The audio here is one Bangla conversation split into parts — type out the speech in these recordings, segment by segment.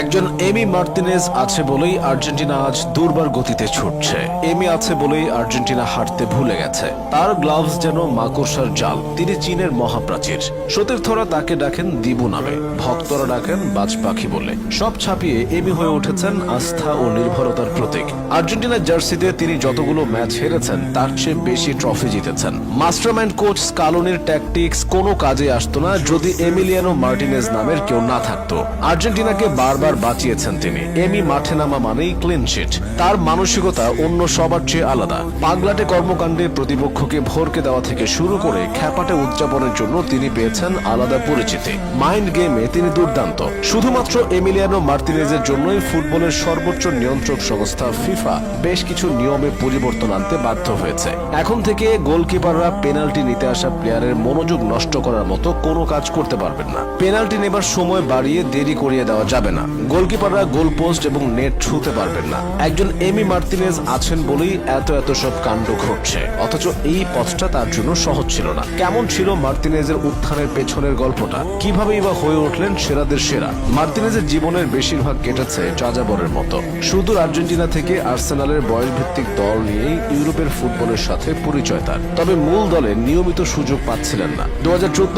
একজন এমি মার্তিনেজ আছে বলেই আর্জেন্টিনা আজ দুর্বার গতিতে ছুটছে। এমি আছে বলেই আর্জেন্টিনা হাঁটতে ভুলে গেছে। তার গ্লাভস যেন মাকড়সার জাল, তিনি চীনের মহাপ্রাচীর। সতীর্থরা তাকে ডাকেন দিবু নামে, ভক্তরা ডাকেন বাজ পাখি বলে। সব ছাপিয়ে এমি হয়ে উঠেছেন আস্থা ও নির্ভরতার প্রতীক। আর্জেন্টিনার জার্সিতে তিনি যতগুলো ম্যাচ হেরেছেন, তার চেয়ে বেশি ট্রফি জিতেছেন। মাস্টারমাইন্ড কোচ স্কালোনির ট্যাকটিক্স কোনো কাজে আসতো না যদি এমিলিয়ানো মার্টিনেজ নামের কেউ না থাকতো। আর্জেন্টিনাকে বারবার বাঁচিয়েছেন তিনি। এমি মাঠে নামা মানেই ক্লিন শিট তার মানসিকতা অন্য সবার চেয়ে আলাদা। পাগলাটে কর্মকাণ্ডে প্রতিপক্ষকে ভরকে দেওয়া থেকে শুরু করে খ্যাপাটে উদযাপনের জন্য তিনি পেয়েছেন আলাদা পরিচিতি। মাইন্ড গেমে তিনি দুর্দান্ত। শুধুমাত্র এমিলিয়ানো মার্টিনেজের জন্যই ফুটবলের সর্বোচ্চ নিয়ন্ত্রক সংস্থা ফিফা বেশ কিছু নিয়মে পরিবর্তন আনতে বাধ্য হয়েছে। এখন থেকে গোলকিপাররা পেনাল্টি নিতে আসা প্লেয়ারের মনোযোগ নষ্ট করার মতো কোনো কাজ করতে পারবেন না। পেনাল্টি নেবার সময় বাড়িয়ে দেরি করিয়ে দেওয়া যাবে না। গোলকিপাররা গোল পোস্ট এবং নেট ছুঁতে পারবেন না। একজন এমি মার্টিনেজ আছেন বলেই এত এত সব কাণ্ড ঘটছে। অথচ এই পথটা তার জন্য সহজ ছিল না। কেমন ছিল মার্টিনেজের উত্থানের পেছনের গল্পটা? কিভাবেই বা হয়ে উঠলেন সেরাদের সেরা? মার্টিনেজের জীবনের বেশিরভাগ কেটেছে যাযাবরের মতো। সুদূর আর্জেন্টিনা থেকে আর্সেনালের বয়সভিত্তিক দল নিয়েই ইউরোপের ফুটবলের সাথে পরিচয় তার। তবে মূল দলে নিয়মিত সুযোগ পাচ্ছিলেন না। দু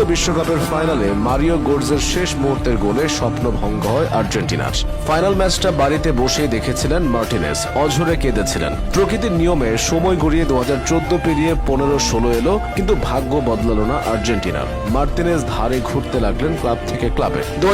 বিশ্বকাপের ফাইনালে মারিও গোর্জের শেষ মুহূর্তের গোলে স্বপ্ন ভঙ্গ হয় আর্জেন্টিনার। ফাইনাল ম্যাচটা বাড়িতে বসেই দেখেছিলেন মার্টিনেজ অঝরে কেঁদেছিলেন। প্রকৃতির নিয়মে সময় গড়িয়ে দু হাজার চোদ্দ পেরিয়ে পনেরো ষোলো এলো, কিন্তু ভাগ্য বদলালো না আর্জেন্টিনার। মার্টিনেজ ধারে ঘুরতে লাগলেন ক্লাব থেকে ক্লাবে। দু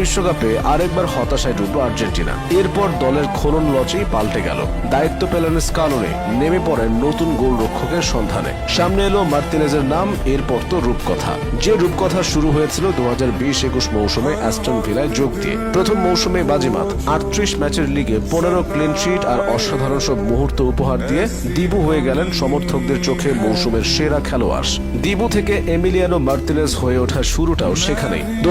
বিশ্বকাপে আরেকবার হতাশায় ডুবলো আর্জেন্টিনা। এরপর দলের খনন লচেই পাল্টে গেল। দায়িত্ব পেলেন স্কালনে, নেমে পড়েন নতুন গোল রক্ষকের সন্ধানে। সামনে এলো মার্টিনেজের নাম, এরপর তো রূপকথা। যে রূপকথা শুরু হয়েছিল দু হাজার বিশ একুশ মৌসুমে অ্যাস্টন ভিলায় যোগ দিয়ে। প্রথম মৌসুমে বাজিমাত। আটত্রিশ ম্যাচের লিগে পনেরো ক্লিন শিট আর অসাধারণ সব মুহূর্ত উপহার দিয়ে দিবু হয়ে গেলেন সমর্থকদের চোখে মৌসুমের সেরা খেলোয়াড়। দিবু থেকে এমিলিয়ানো মার্টিনেজ হয়ে ওঠা শুরুটাও সেখানেই। দু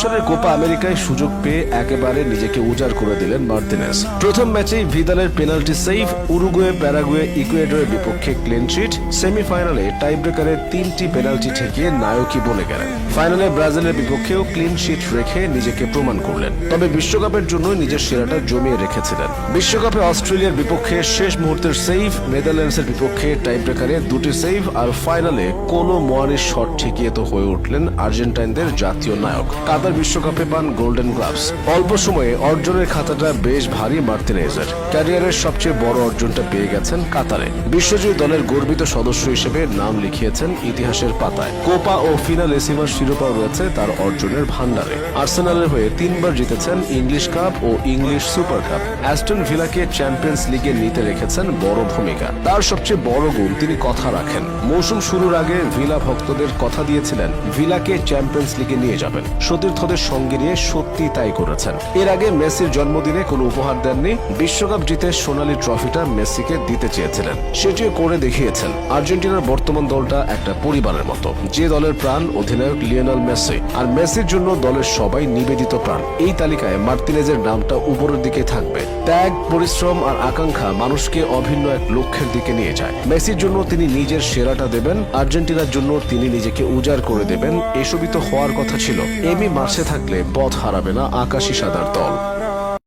সালের কোপা আমেরিকায় সুযোগ পেয়ে একেবারে নিজেকে উজাড় করে দিলেন মার্টিনেজ প্রথম ম্যাচেই ভিদালের পেনাল্টি সেভ, উরুগুয়ে, প্যারাগুয়ে, ইকুয়েডরের বিপক্ষে ক্লিন শিট সেমিফাইনালে টাইব্রেকারে তিনটি পেনাল্টি ঠেকিয়ে নায়কই বলে গেলেন। ফাইনালে ব্রাজিলের বিপক্ষেও ক্লিন শিট রেখে নিজেকে প্রমাণ করলেন। তবে বিশ্বকাপের জন্য নিজের সেরাটা জমিয়ে রেখেছিলেন। বিশ্বকাপে অস্ট্রেলিয়ার বিপক্ষে শেষ মুহূর্তের সেভ নেদারল্যান্ডসের বিপক্ষে টাইব্রেকারে দুটি সেভ আর ফাইনালে কোনো মোয়ানির শট ঠেকিয়ে তো হয়ে উঠলেন আর্জেন্টাইনদের জাতীয় নায়ক। কাতার বিশ্বকাপে পান গোল্ডেন গ্লাভস। অল্প সময়ে অর্জনের খাতাটা বেশ ভারী মার্তিনেজের। ক্যারিয়ারের সবচেয়ে বড় অর্জনটা পেয়ে গেছেন কাতারে। বিশ্বজয়ী দলের গর্বিত সদস্য হিসেবে নাম লিখিয়েছেন ইতিহাসের পাতায়। কোপা ও ফিনাল এসিমার শিরোপাও রয়েছে তার অর্জনের ভান্ডারে আর্সেনালের হয়ে তিনবার জিতেছেন ইংলিশ কাপ ও ইংলিশ সুপার কাপ। অ্যাস্টন ভিলাকে চ্যাম্পিয়ন্স লিগে নিতে রেখেছেন বড় ভূমিকা। তার সবচেয়ে বড় গুণ তিনি কথা রাখেন। মৌসুম শুরুর আগে ভিলা ভক্তদের কথা দিয়েছিলেন, ভিলাকে চ্যাম্পিয়ন্স লিগে নিয়ে যাবেন। সতীর্থদের সঙ্গে নিয়ে সত্যি তাই করেছেন। এর আগে মেসির জন্মদিনে কোনো উপহার দেননি, বিশ্বকাপ জিতে সোনালি ট্রফিটা মেসিকে দিতে চেয়েছিলেন। সেটিও করে দেখিয়েছেন আর্জেন্টিনার বর্তমান দলটা একটা পরিবারের মতো। যে দলের প্রাণ অধিনায়ক লিওনেল মেসি, আর মেসির জন্য দলের সবাই নিবেদিত প্রাণ। এই তালিকায় মার্তিনেজের নামটা উপরের দিকে থাকবে। ত্যাগ, পরিশ্রম আর আকাঙ্ক্ষা মানুষকে অভিন্ন এক লক্ষ্যের দিকে নিয়ে যায়। মেসির জন্য তিনি নিজের সেরাটা দেবেন, আর্জেন্টিনার জন্য তিনি নিজেকে উজাড় করে দেবেন, এসবই তো হওয়ার কথা ছিল। এমি মার্সে থাকলে পথ হারাবে না আকাশি সাদার দল।